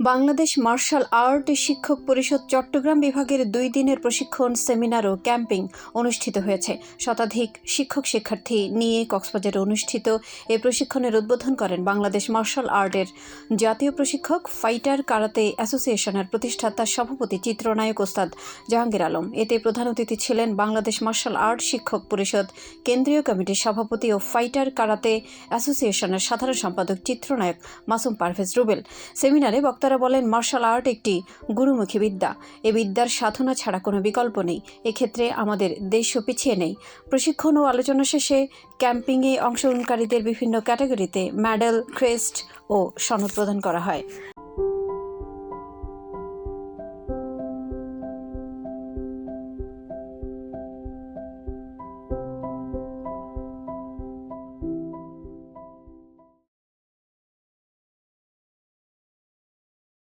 Bangladesh martial art শিক্ষক পরিষদ চট্টগ্রাম বিভাগের দুই দিনের প্রশিক্ষণ সেমিনার ও ক্যাম্পিং অনুষ্ঠিত হয়েছে। শতাধিক শিক্ষক শিক্ষার্থী নিয়ে কক্সবাজারে অনুষ্ঠিত এই প্রশিক্ষণের উদ্বোধন করেন বাংলাদেশ মার্শাল আর্টের জাতীয় প্রশিক্ষক ফাইটার কারাতে অ্যাসোসিয়েশনের প্রতিষ্ঠাতা সভাপতি চিত্রনায়ক ওস্তাদ জাহাঙ্গীর আলম। এতে প্রধান অতিথি ছিলেন বাংলাদেশ মার্শাল আর্ট শিক্ষক পরিষদ কেন্দ্রীয় কমিটির সভাপতি ও ফাইটার কারাতে অ্যাসোসিয়েশনের সাধারণ সম্পাদক চিত্রনায়ক মাসুম পারভেজ রুবেল। সেমিনারে বক্তারা বলেন মার্শাল আর্ট একটি গুরুমুখী বিদ্যা। এ বিদ্যার সাধনা ছাড়া কোনো বিকল্প নেই। এক্ষেত্রে আমাদের দেশও পিছিয়ে নেই। প্রশিক্ষণ ও আলোচনা শেষে ক্যাম্পিংয়ে অংশগ্রহণকারীদের বিভিন্ন ক্যাটাগরিতে মেডেল, ক্রেস্ট ও সনদ প্রদান করা হয়।